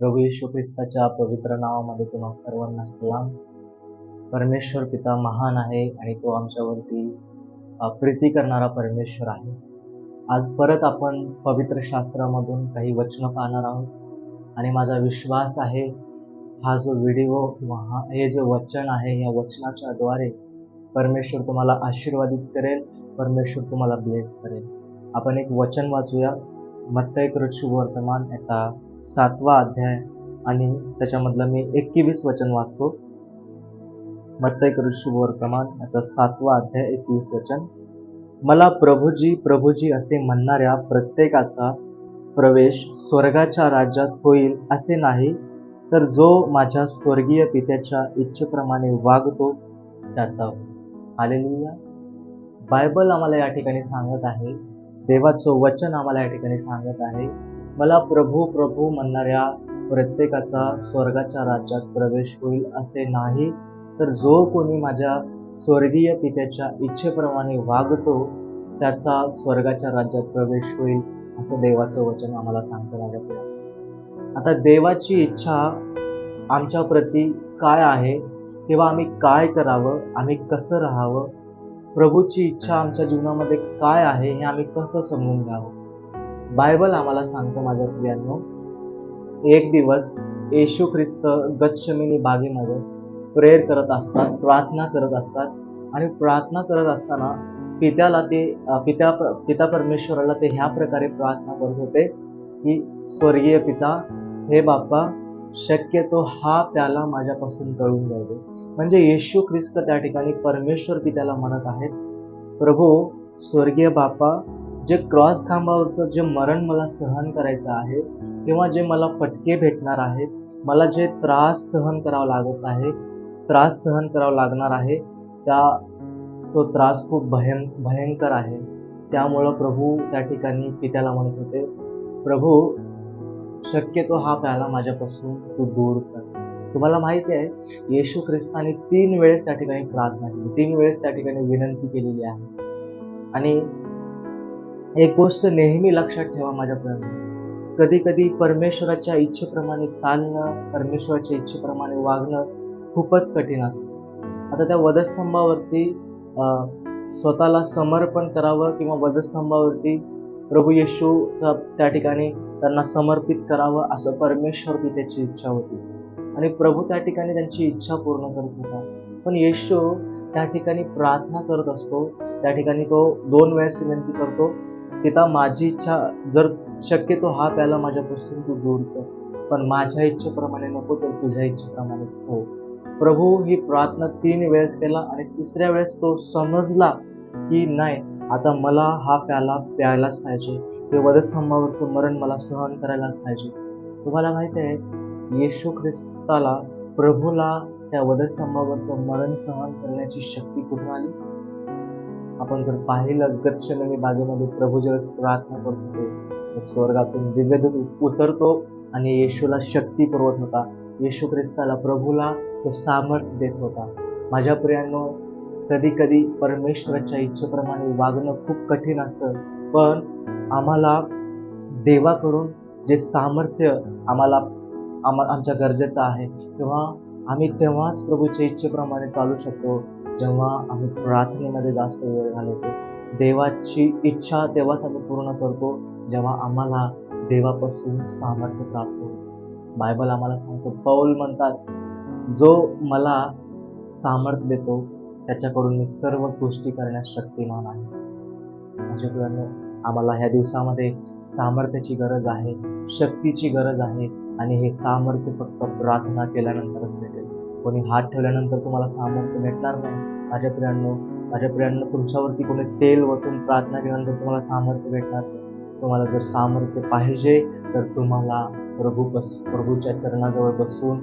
प्रभू येशू ख्रिस्ताच्या पवित्र नावामध्ये तुम्हा सर्वांना सलाम. परमेश्वर पिता महान आहे आणि तो आमच्यावरती प्रीती करणारा परमेश्वर आहे. आज परत आपण पवित्र शास्त्रामधून काही वचनं पाहणार आहोत. आणि माझा विश्वास आहे हा जो व्हिडिओ किंवा हा हे जे वचन आहे या वचनाच्या द्वारे परमेश्वर तुम्हाला आशीर्वादित करेल परमेश्वर तुम्हाला ब्लेस करेल. आपण एक वचन वाचूया. मत्तय कृषी वर्तमान याचा सातवा अध्याय आणि त्याच्यामधलं मी एकवीस वचन वाचतो. मत्तय कृषी वर्तमान याचा सातवा अध्याय एकवीस वचन. मला प्रभूजी प्रभूजी असे म्हणणाऱ्या प्रत्येकाचा प्रवेश स्वर्गाच्या राज्यात होईल असे नाही तर जो माझ्या स्वर्गीय पित्याच्या इच्छेप्रमाणे वागतो त्याचा आलेलुया बायबल आम्हाला या ठिकाणी सांगत आहे देवाचं वचन आम्हाला या ठिकाणी सांगत आहे मला प्रभू प्रभू म्हणणाऱ्या प्रत्येकाचा स्वर्गाच्या राज्यात प्रवेश होईल असे नाही तर जो कोणी माझ्या स्वर्गीय पित्याच्या इच्छेप्रमाणे वागतो त्याचा स्वर्गाच्या राज्यात प्रवेश होईल असं देवाचं वचन आम्हाला सांगतं माझ्याकडे आता देवाची इच्छा आमच्या प्रती काय आहे? किंवा आम्ही काय करावं? आम्ही कसं राहावं? प्रभूची इच्छा आमच्या जीवनामध्ये काय आहे हे आम्ही कसं समजून घ्यावं? बायबल आम्हाला सांगतो माझ्या प्रियांनो एक दिवस येशू ख्रिस्त गतशमिनी बागेमध्ये प्रेयर करत असतात प्रार्थना करत असतात आणि प्रार्थना करत असताना पित्याला ते पित्या पिता परमेश्वराला ते ह्या प्रकारे प्रार्थना करत होते की स्वर्गीय पिता हे बाप्पा शक्यतो हा प्याला माझ्यापासून टळून जाऊ दे. म्हणजे येशू ख्रिस्त त्या ठिकाणी परमेश्वर पित्याला म्हणत आहेत प्रभू स्वर्गीय बाप्पा जे क्रॉस खांबावरचं जे मरण मला सहन करायचं आहे किंवा जे मला फटके भेटणार आहेत मला जे त्रास सहन करावा लागत आहे त्रास सहन करावा लागणार आहे त्या तो त्रास खूप भयं भयंकर आहे. त्यामुळं प्रभू त्या ठिकाणी पित्याला म्हणत होते प्रभू शक्यतो हा प्याला माझ्यापासून तू दूर कर. तुम्हाला माहिती आहे येशू ख्रिस्ताने तीन वेळेस त्या ठिकाणी प्रार्थना केली. तीन वेळेस त्या ठिकाणी विनंती केलेली आहे. आणि एक गोष्ट नेहमी लक्षात ठेवा माझ्या प्रमाणे कधी कधी परमेश्वराच्या इच्छेप्रमाणे चालणं परमेश्वराच्या इच्छेप्रमाणे वागणं खूपच कठीण असतं. आता त्या वधस्तंभावरती अं, स्वतःला समर्पण करावं किंवा वधस्तंभावरती प्रभू येशूचा त्या ठिकाणी त्यांना समर्पित करावं असं परमेश्वर पित्याची इच्छा होती. आणि प्रभू त्या ठिकाणी त्यांची इच्छा पूर्ण करत होता. पण येशू त्या ठिकाणी प्रार्थना करत असतो. त्या ठिकाणी तो दोन वेळेस विनंती करतो पिता माझी इच्छा जर शक्यतो हा प्याला माझ्यापासून तू दूर कर. पण माझ्या इच्छेप्रमाणे नको तर तुझ्या इच्छेप्रमाणे हो. प्रभू ही प्रार्थना तीन वेळेस केला आणि तिसऱ्या वेळेस तो समजला की नाही आता मला हा प्याला प्यायलाच पाहिजे. ते वधस्तंभावरचं मरण मला सहन करायलाच पाहिजे. तुम्हाला माहिती आहे येशू ख्रिस्ताला प्रभूला त्या वधस्तंभावरचं मरण सहन करण्याची शक्ती कुठून आली? आपण जर पाहिलं गतशमिनी बागेमध्ये प्रभू ज्यावेळेस प्रार्थना करत होते स्वर्गातून विविध उतरतो आणि येशूला शक्ती पुरवत होता. येशू ख्रिस्ताला प्रभूला तो सामर्थ्य देत होता. माझ्या प्रियांनो कधी कधी परमेश्वराच्या इच्छेप्रमाणे वागणं खूप कठीण असतं पण आम्हाला देवाकडून जे सामर्थ्य आम्हाला आम्हा आमच्या गरजेचं आहे तेव्हा आम्ही तेव्हाच प्रभूच्या इच्छेप्रमाणे चालू शकतो. जेव्हा आम्ही प्रार्थनेमध्ये जास्त वेळ घालवतो देवाची इच्छा तेव्हाच आम्ही पूर्ण करतो जेव्हा आम्हाला देवापासून सामर्थ्य प्राप्त होतं. बायबल आम्हाला सांगतो पौल म्हणतात जो मला सामर्थ्य देतो त्याच्याकडून मी सर्व गोष्टी करण्यास शक्तिमान आहे. माझ्या आम्हाला ह्या दिवसामध्ये सामर्थ्याची गरज आहे शक्तीची गरज आहे आणि हे सामर्थ्य फक्त प्रार्थना केल्यानंतरच भेटेल. कोणी हात ठेवल्यानंतर तुम्हाला सामर्थ्य भेटणार नाही. माझ्या प्रियांनो माझ्या प्रियांनो तुमच्यावरती कोणी तेल वतून प्रार्थना केल्यानंतर तुम्हाला सामर्थ्य भेटणार नाही. तुम्हाला जर सामर्थ्य पाहिजे तर तुम्हाला प्रभू बस प्रभूच्या चरणाजवळ बसून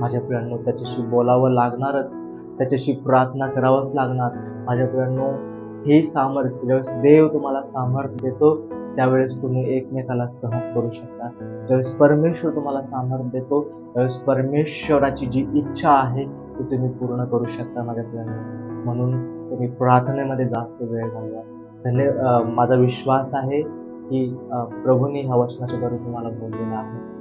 माझ्या प्रियांनो त्याच्याशी बोलावं लागणारच. त्याच्याशी प्रार्थना करावंच लागणार. माझ्या प्रियांनो हे सामर्थ्य ज्यावेळेस देव तुम्हाला सामर्थ्य देतो त्यावेळेस तुम्ही एकमेकाला सहन करू शकता. ज्यावेळेस परमेश्वर तुम्हाला सामर्थ्य देतो त्यावेळेस परमेश्वराची जी इच्छा आहे ती तुम्ही पूर्ण करू शकता माझ्या म्हणून तुम्ही प्रार्थनेमध्ये जास्त वेळ घालवा. धन्य माझा विश्वास आहे की प्रभूने ह्या वचनाच्या द्वारे तुम्हाला बोललेला आहे.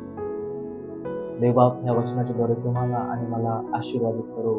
देवा ह्या वचनाच्या द्वारे तुम्हाला आणि मला आशीर्वादित करू.